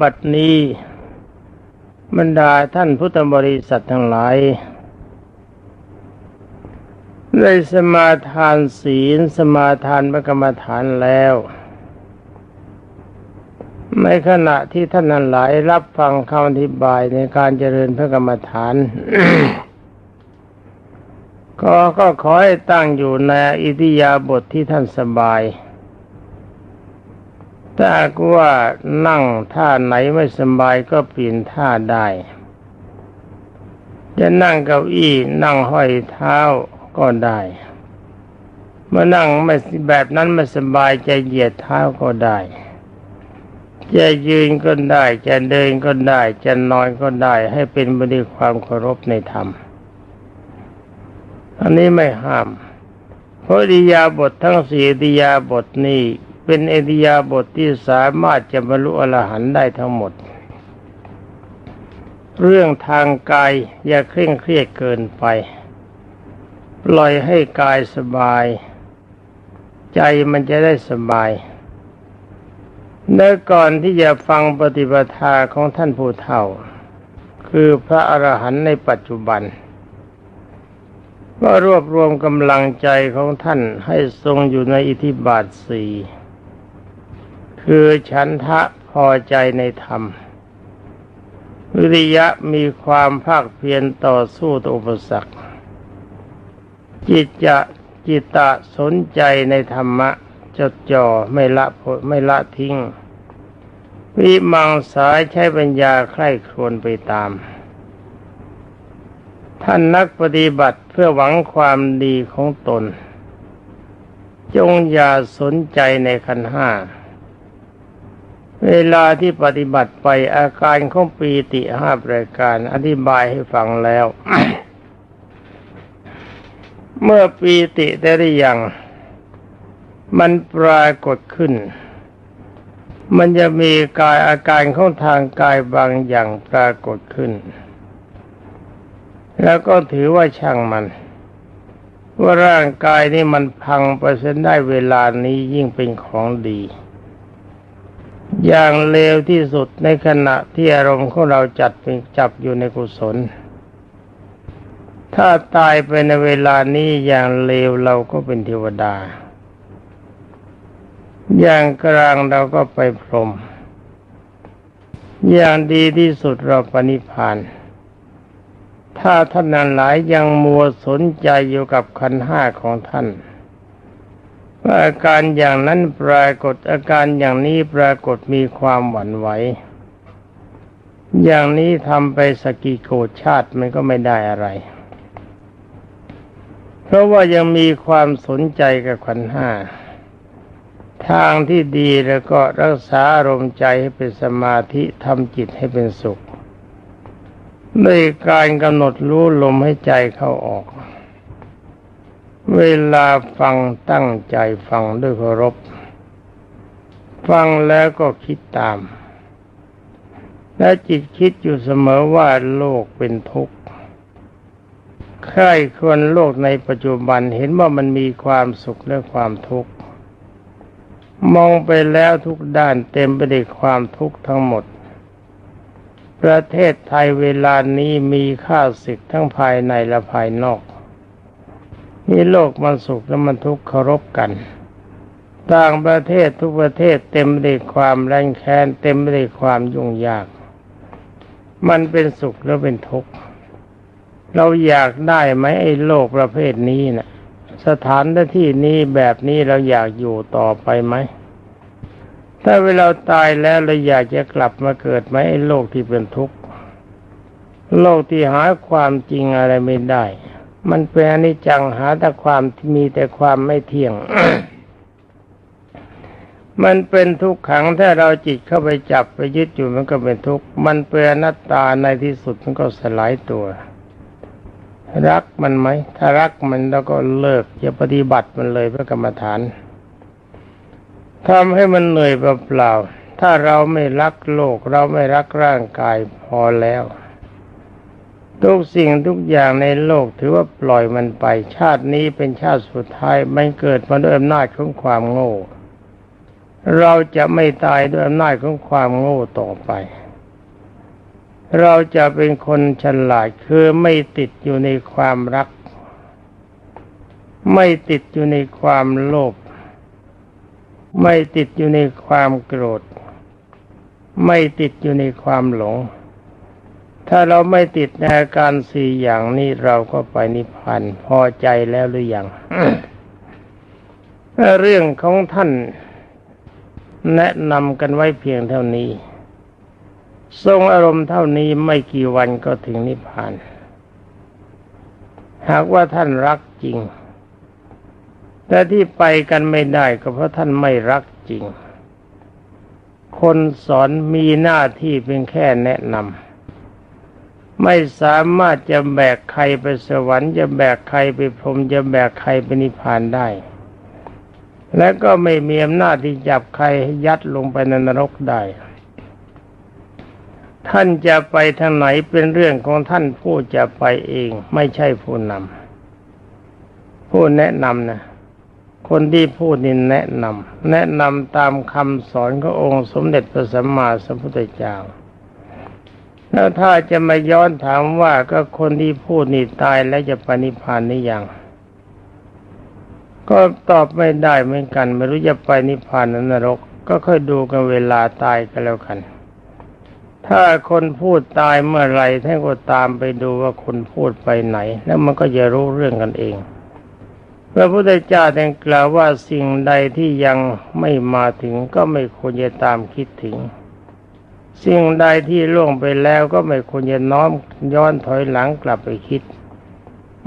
บัดนี้บรรดาท่านพุทธบริษัททั้งหลายได้สมาทานศีลสมาทานพระกรรมฐานแล้ว ในขณะที่ท่านนั้นหลายรับฟังคำอธิบายในการเจริญพระกรรมฐาน ก็ก็ขอให้ตั้งอยู่ในอิทิยาบทที่ท่านสบาย ถ้าหากว่านั่งท่าไหนไม่สบายก็เปลี่ยนท่าได้ จะนั่งเก้าอี้นั่งห้อยเท้าก็ได้ เมื่อนั่งไม่แบบนั้นไม่สบายจะเหยียดเท้าก็ได้ จะยืนก็ได้ จะเดินก็ได้ จะนอนก็ได้ ให้เป็นไปด้วยความเคารพในธรรม อันนี้ไม่ห้าม เพราะอิยาบททั้งสี่อิริยาบทนี้ เป็นเอริยาบทที่สามารถจะบรรลุอรหันต์ได้ทั้งหมด เรื่องทางกายอย่าเคร่งเครียดเกินไป ปล่อยให้กายสบาย ใจมันจะได้สบายเนื้อก่อนที่จะฟังปฏิปทาของท่านผู้เฒ่า คือพระอรหันต์ในปัจจุบันก็รวบรวมกำลังใจของท่านให้ทรงอยู่ในอิทธิบาทสี่ คือฉันทะพอใจในธรรม วิริยะมีความภาคเพียรต่อสู้ต่ออุปสรรค จิตจะจิตตะสนใจในธรรมะจดจ่อไม่ละไม่ละทิ้ง วิมังสายใช้ปัญญาใคร่ครวญไปตาม ท่านนักปฏิบัติเพื่อหวังความดีของตน จงอย่าสนใจในขันห้า เวลาที่ปฏิบัติไปอาการของปีติห้าประการ อธิบายให้ฟังแล้ว เมื่อปีติได้หรือยัง มันปรากฏขึ้น มันจะมีกายอาการของทางกายบางอย่างปรากฏขึ้น แล้วก็ถือว่าช่างมัน ว่าร่างกายนี่มันพังไปเส้นได้เวลานี้ยิ่งเป็นของดี อย่างเลวที่สุดในขณะที่อารมณ์ของเราจัดเป็นจับอยู่ในกุศล ถ้าตายไปในเวลานี้อย่างเลวเราก็เป็นเทวดา อย่างกลางเราก็ไปพรหมอย่างดีที่สุดเราปณิพานถ้าท่านนั้นหลายยังมัวสนใจอยู่กับขันห้าของท่าน ว่าอาการอย่างนั้นปรากฏอาการอย่างนี้ปรากฏมีความหวั่นไหว อย่างนี้ทำไปสกิโกชาติมันก็ไม่ได้อะไร เพราะว่ายังมีความสนใจกับขันห้า ทางที่ดีแล้วก็รักษาอารมณ์ใจให้เป็นสมาธิทำจิตให้เป็นสุขด้วยการกำหนดรู้ลมให้ใจเข้าออก เวลาฟังตั้งใจฟังด้วยเคารพ ฟังแล้วก็คิดตาม และจิตคิดอยู่เสมอว่าโลกเป็นทุกข์ใครควรโลกในปัจจุบันเห็นว่ามันมีความสุขและความทุกข์มองไปแล้วทุกด้านเต็มไปด้วยความทุกข์ทั้งหมด ประเทศไทยเวลานี้มีข้าศึกทั้งภายในและภายนอก มีโลกมันสุขและมันทุกข์เคารพกัน ต่างประเทศทุกประเทศเต็มไปด้วยความแรงแค้นเต็มไปด้วยความยุ่งยาก มันเป็นสุขแล้วเป็นทุกข์เราอยากได้ไหมไอ้โลกประเภทนี้นะ่ะ สถานที่นี้แบบนี้เราอยากอยู่ต่อไปไหมถ้าเวลาตายแล้วเราอยากจะกลับมาเกิดไหมไอ้โลกที่เป็นทุกข์โลกที่หาความจริงอะไรไม่ได้ มันเป็นอนิจจังหาแต่ความที่มีแต่ความไม่เที่ยง มันเป็นทุกขังถ้าเราจิตเข้าไปจับไปยึดอยู่มันก็เป็นทุกข์ มันเป็นอนัตตาในที่สุดมันก็สลายตัว รักมันไหม ถ้ารักมันแล้วก็เลิกอย่าปฏิบัติมันเลยเพื่อกรรมฐานทำให้มันเหนื่อยเปล่าๆถ้าเราไม่รักโลก เราไม่รักร่างกายพอแล้ว ทุกสิ่งทุกอย่างในโลกถือว่าปล่อยมันไป ชาตินี้เป็นชาติสุดท้ายมันเกิดมาด้วยอำนาจของความโง่ เราจะไม่ตายด้วยอำนาจของความโง่ต่อไป เราจะเป็นคนฉลาดคือไม่ติดอยู่ในความรัก ไม่ติดอยู่ในความโลภไม่ติดอยู่ในความโกรธ ไม่ติดอยู่ในความหลง ถ้าเราไม่ติดในอาการสี่อย่างนี้เราก็ไปนิพพานพอใจแล้วหรือยังเรื่องของท่านแนะนำกันไว้เพียงเท่านี้ ทรงอารมณ์เท่านี้ไม่กี่วันก็ถึงนิพพาน หากว่าท่านรักจริง แต่ที่ไปกันไม่ได้ก็เพราะท่านไม่รักจริง คนสอนมีหน้าที่เพียงแค่แนะนำ ไม่สามารถจะแบกใครไปสวรรค์จะแบกใครไปพรหมจะแบกใครไปนิพพานได้ และก็ไม่มีอำนาจที่จับใครให้ยัดลงไปในนรกได้ ท่านจะไปทางไหนเป็นเรื่องของท่านผู้จะไปเองไม่ใช่ผู้นำผู้แนะนำนะคนที่พูดนี่แนะนำแนะนำตามคำสอนขององค์สมเด็จพระสัมมาสัมพุทธเจ้า แล้วถ้าจะมาย้อนถามว่าก็คนที่พูดนี่ตายแล้วจะปณิพานนี่ยัง ก็ตอบไม่ได้เหมือนกัน ไม่รู้จะไปนิพพานหรือนรก ก็ค่อยดูกันเวลาตายกันแล้วกัน ถ้าคนพูดตายเมื่อไรท่านก็ตามไปดูว่าคนพูดไปไหน แล้วมันก็จะรู้เรื่องกันเองพระพุทธเจ้าได้กล่าวว่าสิ่งใดที่ยังไม่มาถึงก็ไม่ควรจะตามคิดถึง สิ่งใดที่ล่วงไปแล้วก็ไม่ควรจะน้อมย้อนถอยหลังกลับไปคิด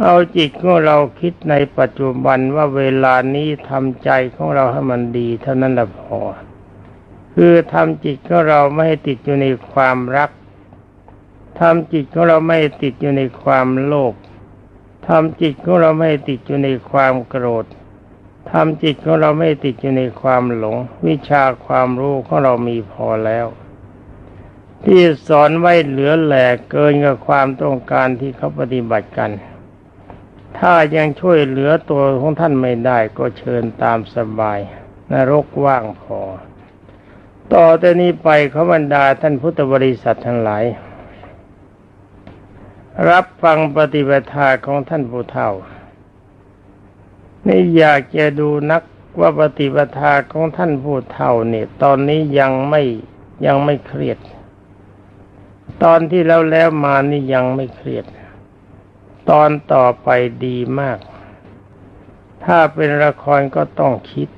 เอาจิตของเราคิดในปัจจุบันว่าเวลานี้ทำใจของเราให้มันดี เท่านั้นละพอ คือทำจิตของเราไม่ให้ติดอยู่ในความรักทำจิตของเราไม่ติดอยู่ในความโลภทำจิตของเราไม่ติดอยู่ในความโกรธทำจิตของเราไม่ติดอยู่ในความหลง วิชาความรู้ของเรามีพอแล้ว ที่สอนไว้เหลือแหลกเกินกับความต้องการที่เขาปฏิบัติกัน ถ้ายังช่วยเหลือตัวของท่านไม่ได้ก็เชิญตามสบาย นรกว่างพอ ต่อแต่นี้ไปเขาบรรดาท่านพุทธบริษัททั้งหลาย รับฟังปฏิปทาของท่านผู้เฒ่านี่อยากจะดูนักว่าปฏิปทาของท่านผู้เฒ่าเนี่ยตอนนี้ยังไม่ยังไม่เครียด ตอนที่แล้วแล้วมานี่ยังไม่เครียด ตอนต่อไปดีมาก ถ้าเป็นละครก็ต้องคิด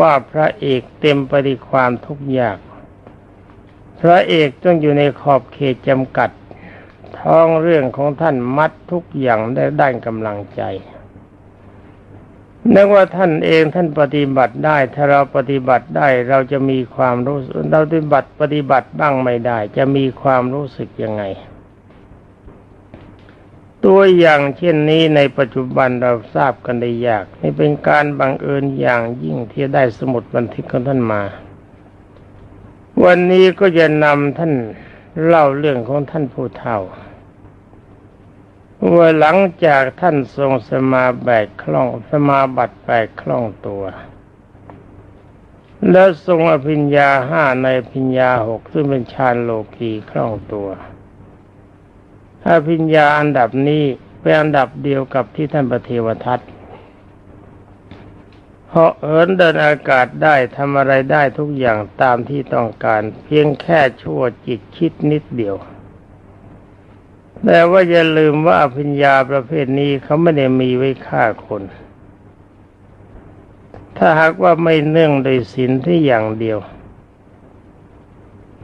ว่าพระเอกเต็มไปด้วยความทุกข์ยาก พระเอกต้องอยู่ในขอบเขตจำกัด ท้องเรื่องของท่านมัดทุกอย่างได้ด้านกำลังใจ นึกว่าท่านเองท่านปฏิบัติได้ ถ้าเราปฏิบัติได้เราจะมีความรู้สึกเราปฏิบัติปฏิบัติบ้างไม่ได้ จะมีความรู้สึกยังไง ตัวอย่างเช่นนี้ในปัจจุบันเราทราบกันได้ยากนี่เป็นการบังเอิญอย่างยิ่งที่ได้สมุดบันทึกของท่านมา วันนี้ก็จะนำท่านเล่าเรื่องของท่านผู้เฒ่า ว่าหลังจากท่านทรงสมาแบกคล่องสมาบัติแบกคล่องตัว แล้วทรงอภิญญาห้าในอภิญญาหกซึ่งเป็นฌานโลกีคล่องตัวอภิญญาอันดับนี้เป็นอันดับเดียวกับที่ท่านประเทวทัตเหาะเหินเดินอากาศได้ทำอะไรได้ทุกอย่างตามที่ต้องการ เพียงแค่ชั่วจิตคิดนิดเดียว แต่ว่าอย่าลืมว่าอภิญญาประเภทนี้เขาไม่ได้มีไว้ฆ่าคน ถ้าหากว่าไม่เนื่องโดยศีลที่อย่างเดียว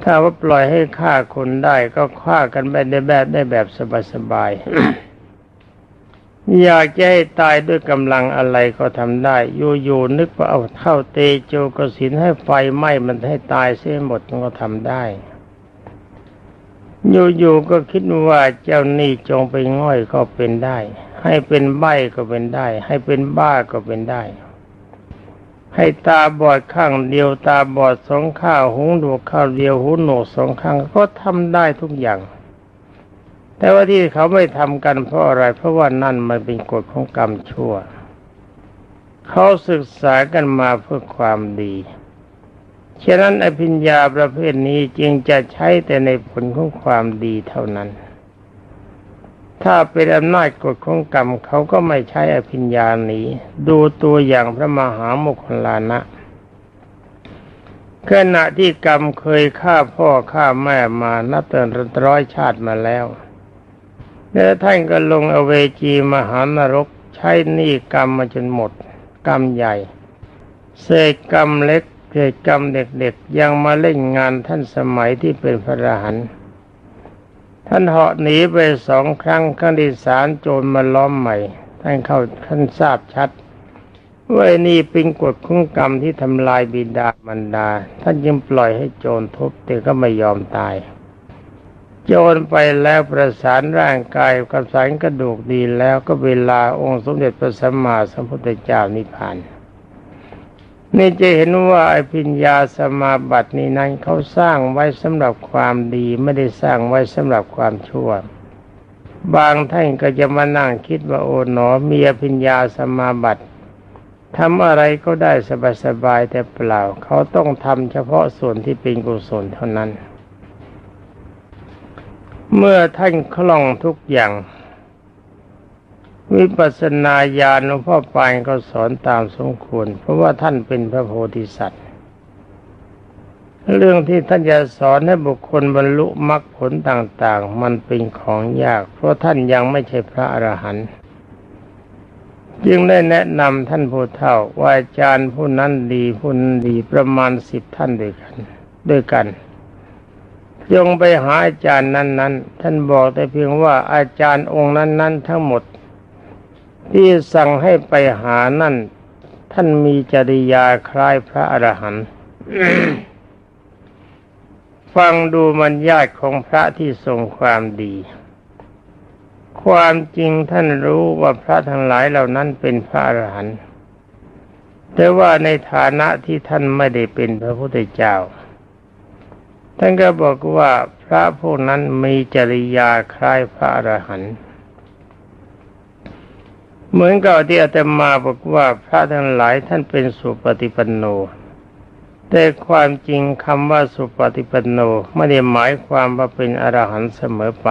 ถ้าว่าปล่อยให้ฆ่าคนได้ก็ฆ่ากันไปได้แบบได้แบบสบายๆอยากจะให้ตายด้วยกำลังอะไรก็ทำได้อยู่ๆนึกว่าเอาเท่าเตโจกสินให้ไฟไหม้มันให้ตายเสียหมดก็ทำได้ อยู่ๆก็คิดว่าเจ้านี่จงไปง่อยก็เป็นได้ ให้เป็นใบก็เป็นได้ ให้เป็นบ้าก็เป็นได้ ให้ตาบอดข้างเดียวตาบอดสองข้างหูหนวกข้างเดียวหูหนวกสองข้างก็ทำได้ทุกอย่าง แต่ว่าที่เขาไม่ทำกันเพราะอะไร เพราะว่านั่นมันเป็นกฎของกรรมชั่ว เขาศึกษากันมาเพื่อความดี ฉะนั้นอภิญญาประเภทนี้จึงจะใช้แต่ในผลของความดีเท่านั้น ถ้าเป็นอำนาจกฎของกรรมเขาก็ไม่ใช้อภิญญานี้ ดูตัวอย่างพระมหาโมคคลลานะขณะที่กรรมเคยฆ่าพ่อฆ่าแม่มานับแต่ร้อยชาติมาแล้วแล้วท่านก็ลงอเวจีมหานรกใช้หนี้กรรมมาจนหมด กรรมใหญ่ เศษกรรมเล็ก เศษกรรมเด็กๆ ยังมาเล่นงานท่านสมัยที่เป็นพระรหันท่านเหาะหนีไปสองครั้งครั้งที่สามโจรมาล้อมใหม่ ท่านเข้าท่านทราบชัดว่านี่เป็นกฎของกรรมที่ทำลายบิดามารดา ท่านยังปล่อยให้โจรทุบแต่ก็ไม่ยอมตาย โจรไปแล้วประสานร่างกายกับสารกระดูกดีแล้วก็เวลาองค์สมเด็จพระสัมมาสัมพุทธเจ้านิพพาน นี่จะเห็นว่าไอพิญญาสมาบัตินี้นั้นเขาสร้างไว้สำหรับความดีไม่ได้สร้างไว้สำหรับความชั่ว บางท่านก็จะมานั่งคิดว่าโอ๋หนอมีอภิญญาสมาบัติทำอะไรก็ได้สบายๆแต่เปล่า เขาต้องทำเฉพาะส่วนที่เป็นกุศลเท่านั้น เมื่อท่านคล่องทุกอย่าง วิปัสสนาญาณหลวงพ่อปานก็สอนตามสมควร เพราะว่าท่านเป็นพระโพธิสัตว์ เรื่องที่ท่านจะสอนให้บุคคลบรรลุมรรคผลต่างๆ มันเป็นของยาก เพราะท่านยังไม่ใช่พระอรหันต์จึงได้แนะนำท่านผู้เฒ่าว่าอาจารย์ผู้นั้นดีผู้นั้นดีประมาณสิบท่านด้วยกัน ด้วยกันจงไปหาอาจารย์นั้น ๆ ท่านบอกแต่เพียงว่าอาจารย์องค์นั้น ๆ ทั้งหมด ที่สั่งให้ไปหานั่น ท่านมีจริยาคล้ายพระอรหันต์ฟังดูมันญาติของพระที่ทรงความดี ความจริงท่านรู้ว่าพระทั้งหลายเหล่านั้นเป็นพระอรหันต์แต่ว่าในฐานะที่ท่านไม่ได้เป็นพระพุทธเจ้า ท่านก็บอกว่าพระพวกนั้นมีจริยาคล้ายพระอรหันต์ เหมือนกับที่อาตมาบอกว่าพระทั้งหลายท่านเป็นสุปฏิปันโน แต่ความจริงคำว่าสุปฏิปันโนไม่ได้หมายความว่าเป็นอรหันต์เสมอไป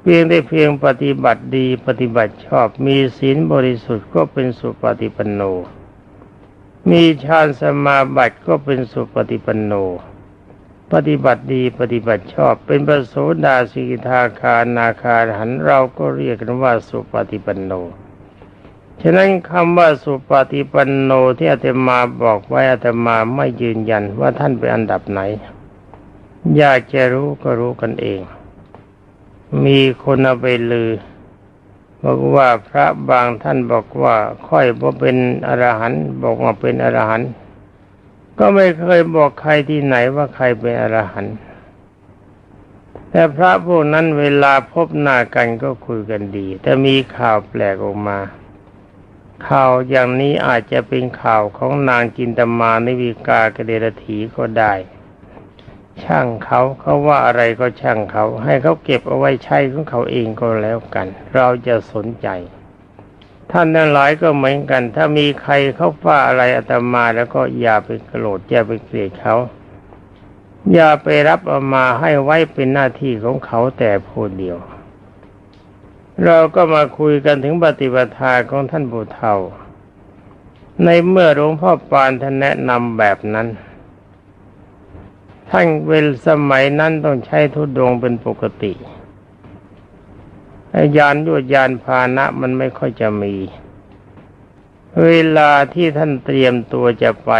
เพียงได้เพียงปฏิบัติดีปฏิบัติชอบมีศีลบริสุทธิ์ก็เป็นสุปฏิปันโน มีฌานสมาบัติก็เป็นสุปฏิปันโน ปฏิบัติดีปฏิบัติชอบเป็นประโสดาสิกทาคานาคาหันเราก็เรียกกันว่าสุปฏิปันโน ฉะนั้นคำว่าสุปฏิปันโนที่อาตมาบอกไว้อาตมาไม่ยืนยันว่าท่านเป็นอันดับไหน อยากจะรู้ก็รู้กันเอง มีคนเอาไปลือบอกว่าพระบางท่านบอกว่าค่อยว่าเป็นอรหันต์บอกว่าเป็นอรหันต์ ก็ไม่เคยบอกใครที่ไหนว่าใครเป็นอรหันต์แต่พระพวกนั้นเวลาพบหน้ากันก็คุยกันดี แต่มีข่าวแปลกออกมา ข่าวอย่างนี้อาจจะเป็นข่าวของนางจินตมานิวิกากเดรถีก็ได้ ช่างเขาเขาว่าอะไรก็ช่างเขา ให้เขาเก็บเอาไว้ใช้ของเขาเองก็แล้วกัน เราจะสนใจ ท่านทั้งหลายก็เหมือนกัน ถ้ามีใครเขาว่าอะไรอาตมาแล้วก็อย่าไปโกรธอย่าไปเกลียดเขา อย่าไปรับเอามาให้ไว้เป็นหน้าที่ของเขาแต่ผู้เดียว เราก็มาคุยกันถึงปฏิปทาของท่านบุเทาในเมื่อหลวงพ่อปานท่านแนะนำแบบนั้น ท่านเวลสมัยนั้นต้องใช้ทุดงเป็นปกติ ยานยวดยานพานะมันไม่ค่อยจะมี เวลาที่ท่านเตรียมตัวจะไป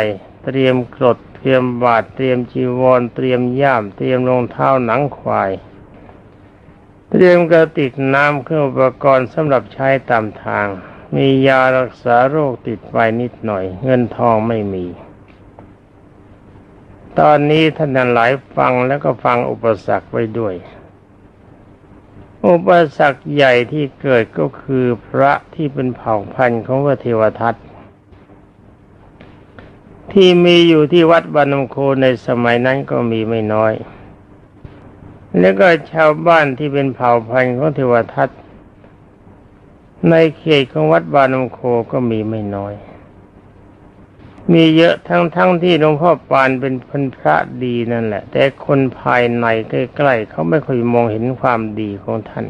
เตรียมกรดเตรียมบาตรเตรียมจีวร เตรียมย่าม เตรียมรองเท้าหนังควาย เตรียมกระติกน้ำเครื่องอุปกรณ์สำหรับใช้ตามทาง มียารักษาโรคติดไว้นิดหน่อย เงินทองไม่มี ตอนนี้ท่านหลายฟังแล้วก็ฟังอุปสรรคไว้ด้วย อุปสรรคใหญ่ที่เกิดก็คือพระที่เป็นเผ่าพันธุ์ของพระเทวทัตที่มีอยู่ที่วัดบานมโคในสมัยนั้นก็มีไม่น้อย แล้วก็ชาวบ้านที่เป็นเผ่าพันธุ์ของเทวทัตในเขตของวัดบานมโคก็มีไม่น้อย มีเยอะทั้งทั้งที่หลวงพ่อปานเป็นพันพระดีนั่นแหละ แต่คนภายในใกล้ๆเขาไม่ค่อยมองเห็นความดีของท่าน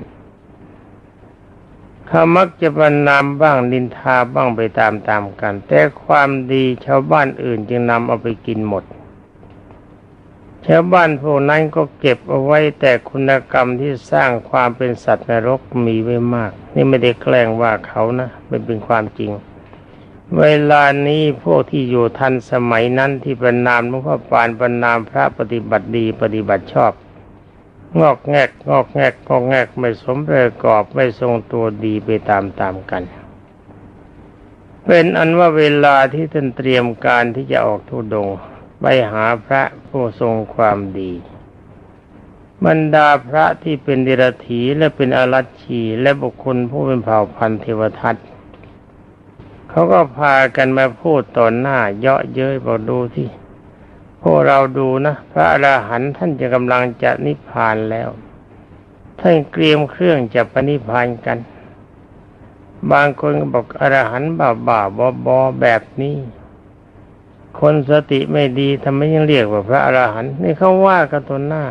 เขามักจะบรรนามบ้างนินทาบ้างไปตามๆกัน แต่ความดีชาวบ้านอื่นจึงนำเอาไปกินหมดชาวบ้านพวกนั้นก็เก็บเอาไว้แต่คุณกรรมที่สร้างความเป็นสัตว์นรกมีไว้มาก นี่ไม่ได้แกล้งว่าเขานะมันเป็นความจริง เวลานี้พวกที่อยู่ทันสมัยนั้นที่ประนามหลวงพ่อปานประนามพระปฏิบัติดีปฏิบัติชอบ งอกแงกงอกแงกงอกแงกไม่สมประกอบไม่ทรงตัวดีไปตามตามกัน เป็นอันว่าเวลาที่ท่านเตรียมการที่จะออกทุดงไปหาพระผู้ทรงความดี บรรดาพระที่เป็นเดรถีและเป็นอารัชชีและบุคคลผู้เป็นเผ่าพันธุ์เทวทัต เขาก็พากันมาพูดต่อหน้า เยาะเย้ยบอกดูที่พวกเราดูนะ พระอราหันต์ท่านจะกำลังจะนิพพานแล้ว ท่านเตรียมเครื่องจะปนิพพานกัน บางคนก็บอกอรหันต์บ้าบ้าบอบอแบบนี้ คนสติไม่ดีทำไมยังเรียกว่าพระอรหันต์นี่เขาว่ากันตนหน้า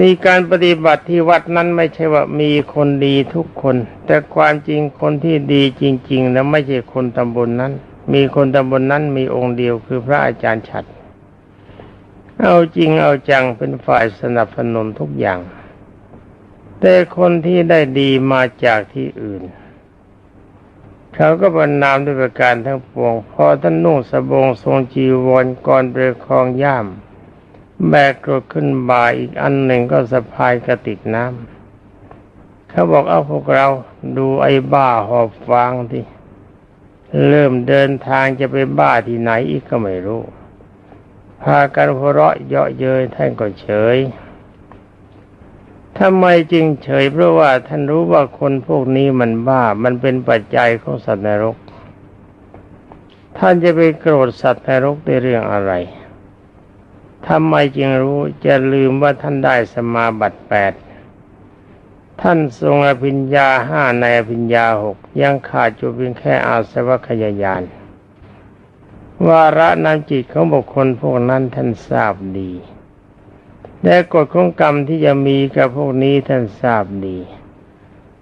มีการปฏิบัติที่วัดนั้นไม่ใช่ว่ามีคนดีทุกคน แต่ความจริงคนที่ดีจริง ๆ แล้วไม่ใช่คนตำบลนนั้น มีคนตำบลนนั้นมีองค์เดียวคือพระอาจารย์ฉัด เอาจริงเอาจังเป็นฝ่ายสนับสนุนทุกอย่าง แต่คนที่ได้ดีมาจากที่อื่น เขาก็บรรนามด้วยประการทั้งปวง พอท่านนุ่งสบงทรงจีวรก่อนปรคองย่าม แบกกรดขึ้นบ่าอีกอันหนึ่งก็สะพายกระติกน้ำเขาบอกเอาพวกเราดูไอ้บ้าหอบฟางที่เริ่มเดินทางจะไปบ้าที่ไหนอีกก็ไม่รู้ พากันหัวเราะเยาะเย้ยท่านก็เฉยทำไมจึงเฉยเพราะว่าท่านรู้ว่าคนพวกนี้มันบ้า มันเป็นปัจจัยของสัตว์นรก ท่านจะไปโกรธสัตว์นรกในเรื่องอะไร ทำไมจึงรู้จะลืมว่าท่านได้สมาบัติแปดท่านทรงอภิญญาห้าในอภิญญาหกยังขาดอยู่เพียงแค่อาสวัคยายานวาระนามจิตของบุคคลพวกนั้นท่านทราบดีแต่กฎของกรรมที่จะมีกับพวกนี้ท่านทราบดี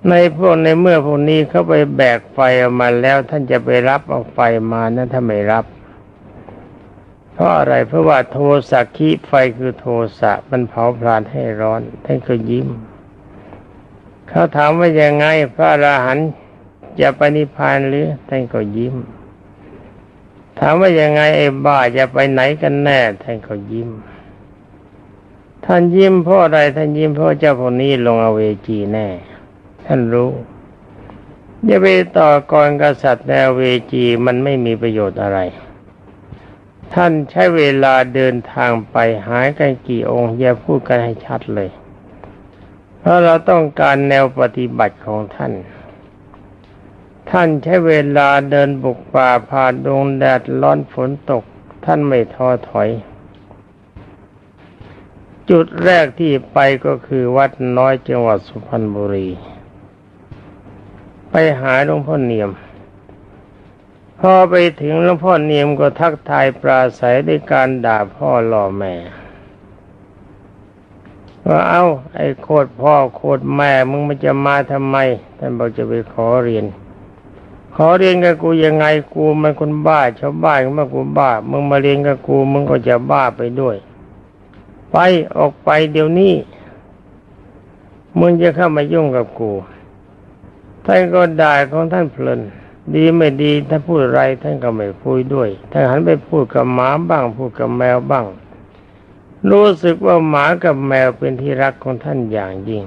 ในพวกในเมื่อพวกนี้เขาไปแบกไฟออกมาแล้วท่านจะไปรับเอาไฟมานั้นถ้าไม่รับ ราะอะไรเพราะว่าโทสะคิไฟคือโทสะมันเผาผลาญให้ร้อนท่านก็ยิ้ม เขาถามว่ายังไงพระอราหันต์จะไปนิพพานหรือท่านก็ยิ้ม ถามว่ายังไงไอ้บ้าจะไปไหนกันแน่ท่านก็ยิ้ม ท่านยิ้มเพราะอะไรท่านยิ้มเพราะเจ้าพวกนี้ลงอเวจีแน่ ท่านรู้อย่าไปต่อกรกษัตริย์ในอเวจีมันไม่มีประโยชน์อะไร ท่านใช้เวลาเดินทางไปหายกันกี่องค์อย่าพูดกันให้ชัดเลย เพราะเราต้องการแนวปฏิบัติของท่าน ท่านใช้เวลาเดินบุกป่าผ่านดงแดดร้อนฝนตก ท่านไม่ท้อถอย จุดแรกที่ไปก็คือวัดน้อยจังหวัดสุพรรณบุรี ไปหาหลวงพ่อเนียม พอไปถึงหลวงพ่อเนียมก็ทักทายปราศัยด้วยการด่าพ่อหล่อแม่ว่าเอ้า ไอ้โคตรพ่อโคตรแม่มึงมันจะมาทำไมท่านบอกจะไปขอเรียน ขอเรียนกับกูยังไงกูมันคนบ้าชาวบ้านก็มากูบ้า มึงมาเรียนกับกูมึงก็จะบ้าไปด้วย ไปออกไปเดี๋ยวนี้มึงจะเข้ามายุ่งกับกูท่านก็ด่าของท่านเพลิน ดีไม่ดีท่านพูดอะไรท่านก็ไม่พูดด้วยท่านหันไปพูดกับหมาบ้าง พูดกับแมวบ้าง รู้สึกว่าหมากับแมวเป็นที่รักของท่านอย่างยิ่ง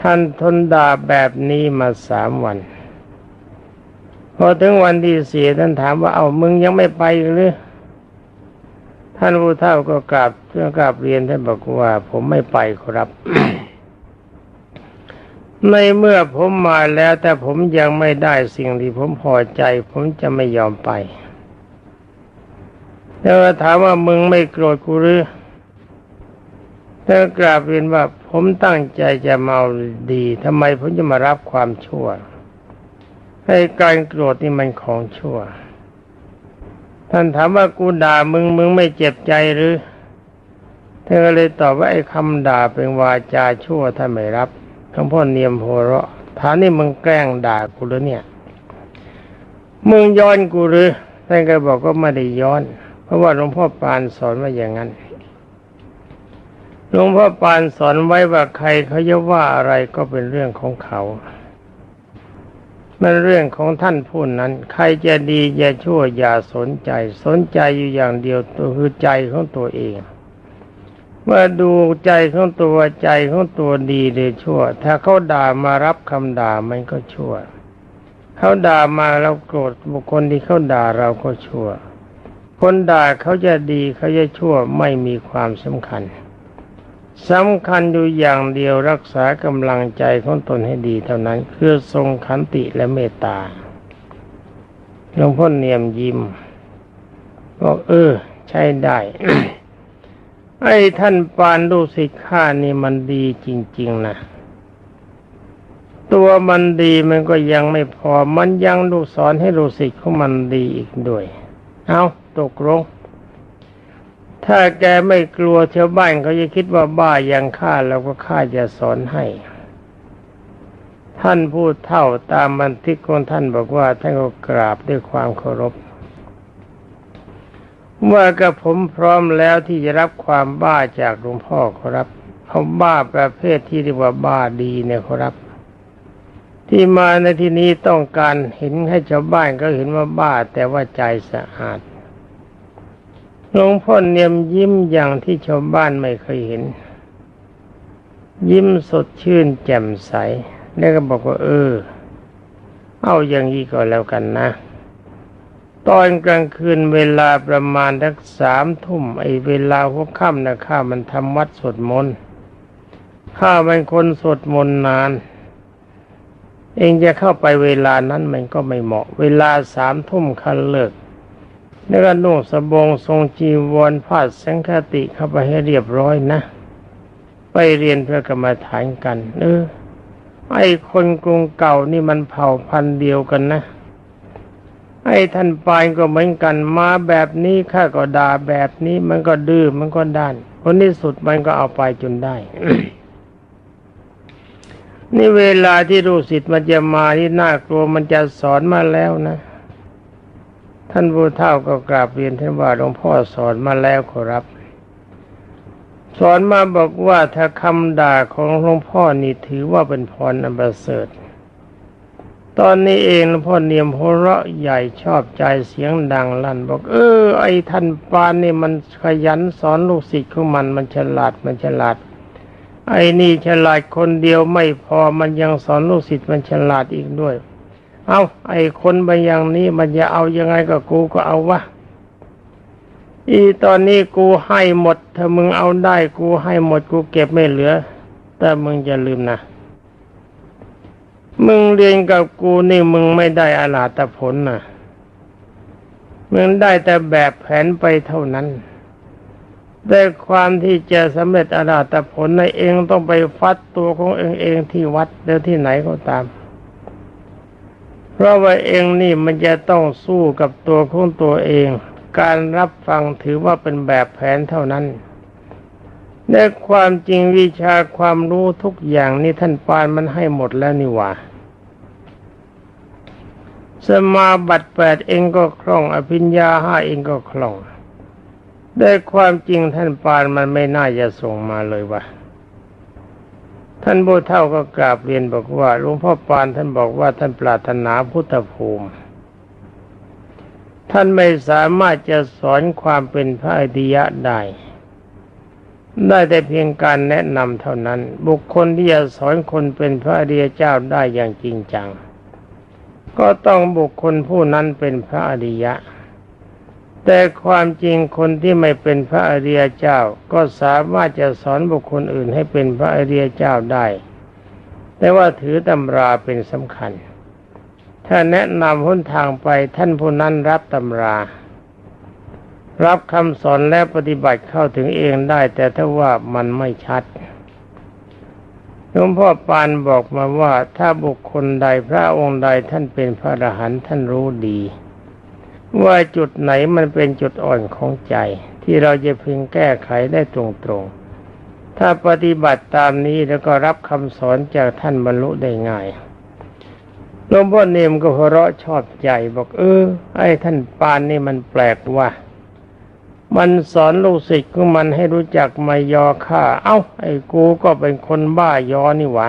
ท่านทนด่าแบบนี้มาสามวัน พอถึงวันที่สี่ท่านถามว่าเอามึงยังไม่ไปหรือท่านผู้เฒ่าก็กราบเพื่อกราบเรียนท่านบอกว่า ผมไม่ไปครับ ในเมื่อผมมาแล้วแต่ผมยังไม่ได้สิ่งที่ผมพอใจ ผมจะไม่ยอมไป แล้วถามว่ามึงไม่โกรธกูหรือท่ากราบเรียนว่าผมตั้งใจจะมาเอาดีทำไมผมจะมารับความชั่ว ให้การโกรธนี่มันของชั่ว ท่านถามว่ากูด่ามึงมึงไม่เจ็บใจหรือ เธอเลยตอบว่าไอ้คำด่าเป็นวาจาชั่วท่านไม่รับ หลวงพ่อเนียมโหเราะถามนี่มึงแกล้งด่ากูหรือเนี่ย มึงย้อนกูหรือท่านก็บอกว่าไม่ได้ย้อน เพราะว่าหลวงพ่อปานสอนว่าอย่างนั้นหลวงพ่อปานสอนไว้ว่าใครเขาจะว่าอะไรก็เป็นเรื่องของเขามันเรื่องของท่านผู้นั้น ใครจะดีจะชั่วอย่าสนใจ สนใจอยู่อย่างเดียวตัวคือใจของตัวเอง เมื่อดูใจของตัวใจของตัวดีหรือชั่ว ถ้าเขาด่ามารับคำด่ามันก็ชั่ว เขาด่ามาเราโกรธบุคคลที่เขาด่าเราก็ชั่ว คนด่าเขาจะดีเขาจะชั่วไม่มีความสำคัญสำคัญอยู่อย่างเดียวรักษากำลังใจของตนให้ดีเท่านั้นคือทรงขันติและเมตตาหลวงพ่อเนียมยิ้มบอกเออ ใช่ได้ ไอ้ท่านปานลูกศิษย์ข้านี่มันดีจริง ๆนะตัวมันดีมันก็ยังไม่พอ มันยังลูกสอนให้ลูกศิษย์ของมันดีอีกด้วย เอาตกลงถ้าแกไม่กลัวชาวบ้านเขาจะคิดว่าบ้ายังข้าแล้วก็ข้าจะสอนให้ ท่านพูดเท่าตามบันทึกของท่านบอกว่าท่านก็กราบด้วยความเคารพ ว่ากับผมพร้อมแล้วที่จะรับความบ้าจากหลวงพ่อครับเอาบ้าประเภทที่เรียกว่าบ้าดีเนี่ยครับ ที่มาในที่นี้ต้องการเห็นให้ชาวบ้านก็เห็นว่าบ้าแต่ว่าใจสะอาดหลวงพ่อเนียมยิ้มอย่างที่ชาวบ้านไม่เคยเห็น ยิ้มสดชื่นแจ่มใส แล้วก็บอกว่า เออ เอาอย่างนี้ก็แล้วกันนะ ตอนกลางคืนเวลาประมาณทักสามทุ่มไอเวลาหัวค่ำนะข้ามันทำวัดสวดมนต์ข้าเป็นคนสวดมนต์นาน เองจะเข้าไปเวลานั้นมันก็ไม่เหมาะ เวลาสามทุ่มคันเลิกแล้วก็นุ่งสบงทรงจีวรผ้าสังฆติเข้าไปให้เรียบร้อยนะ ไปเรียนเพื่อกรรมาฐานกัน เออไอคนกรุงเก่านี่มันเผ่าพันธุ์เดียวกันนะ ไอ้ท่านปายก็เหมือนกันมาแบบนี้ข้าก็ด่าแบบนี้มันก็ดื้อมันก็ด้านผลที่สุดมันก็เอาไปจนได้นี่เวลาที่ลูกศิษย์มันจะมาที่น่ากลัวมันจะสอนมาแล้วนะ ท่านผู้เฒ่าก็กราบเรียนท่านว่าหลวงพ่อสอนมาแล้วขอรับ สอนมาบอกว่าถ้าคำด่าของหลวงพ่อนี่ถือว่าเป็นพรอันประเสริฐ ตอนนี้เองพ่อเนียมหัวเราะใหญ่ชอบใจเสียงดังลั่น บอก เออ ไอ้ท่านปานนี่มันขยันสอนลูกศิษย์ของมันมันฉลาดมันฉลาด ไอ้นี่ฉลาดคนเดียวไม่พอมันยังสอนลูกศิษย์มันฉลาดอีกด้วย เอาไอ้คนไปอย่างนี้มันจะเอายังไงกับกูก็เอาวะอีตอนนี้กูให้หมด ถ้ามึงเอาได้กูให้หมดกูเก็บไม่เหลือ แต่มึงอย่าลืมนะ มึงเรียนกับกูนี่มึงไม่ได้อาลาตผลนะมึงได้แต่แบบแผนไปเท่านั้น แต่ความที่จะสำเร็จอาลาตผลในเองต้องไปฟัดตัวของเองเองที่วัดหรือที่ไหนก็ตาม เพราะว่าเองนี่มันจะต้องสู้กับตัวของตัวเอง การรับฟังถือว่าเป็นแบบแผนเท่านั้น ในความจริงวิชาความรู้ทุกอย่างนี่ท่านปานมันให้หมดแล้วนี่หว่า สมาบัติแปดเองก็คล่อง อภิญญาห้าเองก็คล่อง ได้ความจริงท่านปานมันไม่น่าจะส่งมาเลยว่ะท่านโบเท่าก็กราบเรียนบอกว่าหลวงพ่อปานท่านบอกว่าท่านปรารถนาพุทธภูมิ ท่านไม่สามารถจะสอนความเป็นพระอริยะได้ ได้แต่เพียงการแนะนำเท่านั้น บุคคลที่จะสอนคนเป็นพระอริยเจ้าได้อย่างจริงจัง ก็ต้องบุคคลผู้นั้นเป็นพระอริยะ แต่ความจริงคนที่ไม่เป็นพระอริยเจ้า ก็สามารถจะสอนบุคคลอื่นให้เป็นพระอริยเจ้าได้ แต่ว่าถือตำราเป็นสำคัญ ถ้าแนะนำหนทางไปท่านผู้นั้นรับตำรา รับคำสอนและปฏิบัติเข้าถึงเองได้ แต่ถ้าว่ามันไม่ชัดหลวงพ่อปานบอกมาว่าถ้าบุคคลใดพระองค์ใดท่านเป็นพระอรหันต์ท่านรู้ดี ว่าจุดไหนมันเป็นจุดอ่อนของใจ ที่เราจะพึงแก้ไขได้ตรงๆ ถ้าปฏิบัติตามนี้แล้วก็รับคำสอนจากท่านบรรลุได้ง่ายหลวงพ่อเนมก็หัวเราะชอบใจบอกเออ ไอ้ท่านปานนี่มันแปลกว่ะ มันสอนลูกศิษย์ของมันให้รู้จักมายอข้าเอ้า ไอ้กูก็เป็นคนบ้ายอนี่หวะ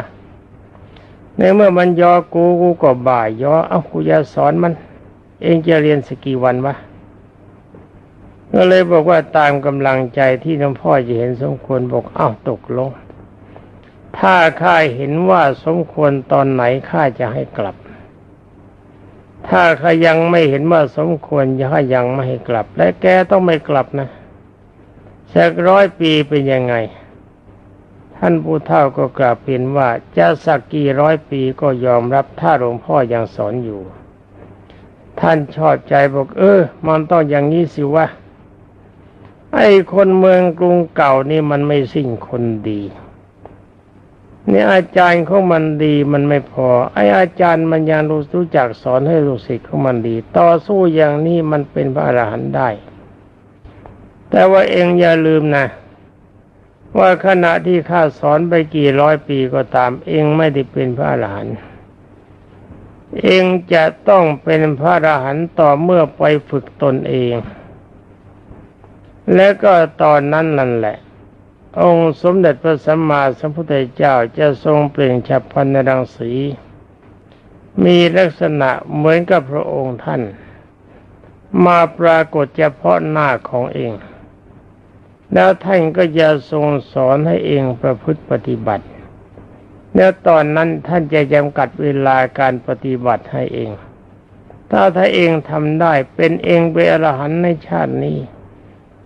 ในเมื่อมันยอกูกูก็บ่ายอเอ้ากูจะสอนมัน เองจะเรียนสักกี่วันวะก็เลยบอกว่าตามกำลังใจที่หลวงพ่อจะเห็นสมควรบอกเอ้าตกลง ถ้าข้าเห็นว่าสมควรตอนไหนข้าจะให้กลับ ถ้าข้ายังไม่เห็นว่าสมควรข้ายังไม่ให้กลับ และแกต้องไม่กลับนะสักร้อยปีเป็นยังไง ท่านผู้เฒ่าก็กราบเปลี่ยนว่าจะสักกี่ร้อยปีก็ยอมรับถ้าหลวงพ่อยังสอนอยู่ ท่านชอบใจบอก เออ มันต้องอย่างนี้สิวะไอ้คนเมืองกรุงเก่านี่มันไม่สิ่งคนดี เนี่ยอาจารย์ของมันดีมันไม่พอ ไออาจารย์มันยังรู้รู้จักสอนให้ลูกศิษย์ของมันดี ต่อสู้อย่างนี้มันเป็นพระอรหันต์ได้ แต่ว่าเองอย่าลืมนะว่าขณะที่ข้าสอนไปกี่ร้อยปีก็ตาม เองไม่ได้เป็นพระอรหันต์เองจะต้องเป็นพระอรหันต์ต่อเมื่อไปฝึกตนเอง และก็ตอนนั้นนั่นแหละ องค์สมเด็จพระสัมมาสัมพุทธเจ้าจะทรงเปล่งฉับพลันในรังสี มีลักษณะเหมือนกับพระองค์ท่าน มาปรากฏเฉพาะหน้าของเอง แล้วท่านก็จะทรงสอนให้เองประพฤติปฏิบัติแล้วตอนนั้นท่านจะจำกัดเวลาการปฏิบัติให้เอง ถ้าถ้าเองทำได้เป็นเองเป็นอรหันในชาตินี้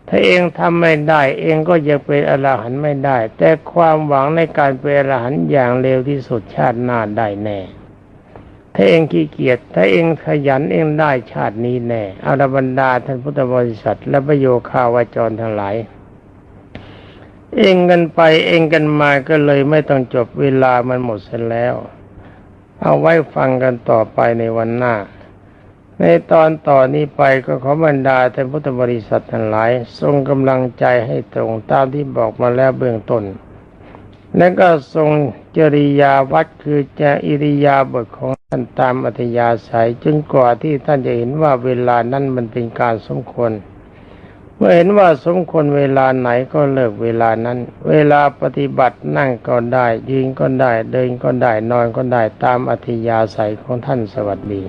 ถ้าเองทำไม่ได้เองก็ยังเป็นอรหันต์ไม่ได้ แต่ความหวังในการเป็นอรหันต์อย่างเร็วที่สุดชาติหน้าได้แน่ ถ้าเองขี้เกียจถ้าเองขยันเองได้ชาตินี้แน่อรบรรดาท่านพุทธบริษัท และประโยคาวาจรทั้งหลาย เองกันไปเองกันมาก็เลยไม่ต้องจบเวลามันหมดเสียแล้ว เอาไว้ฟังกันต่อไปในวันหน้า ในตอนต่อนนี้ไปก็ขอบรรดาท่านพุทธบริษัททั้งหลาย ทรงกำลังใจให้ตรงตามที่บอกมาแล้วเบื้องต้น และก็ทรงจริยาวัดคือจะอิริยาบถของท่านตามอัธยาศัยจนกว่าที่ท่านจะเห็นว่าเวลานั้นมันเป็นการสมควร เมื่อเห็นว่าสมควรเวลาไหนก็เลิกเวลานั้น เวลาปฏิบัตินั่งก็ได้ยืนก็ได้เดินก็ได้นอนก็ได้ตามอัธยาศัยของท่านสวัสดี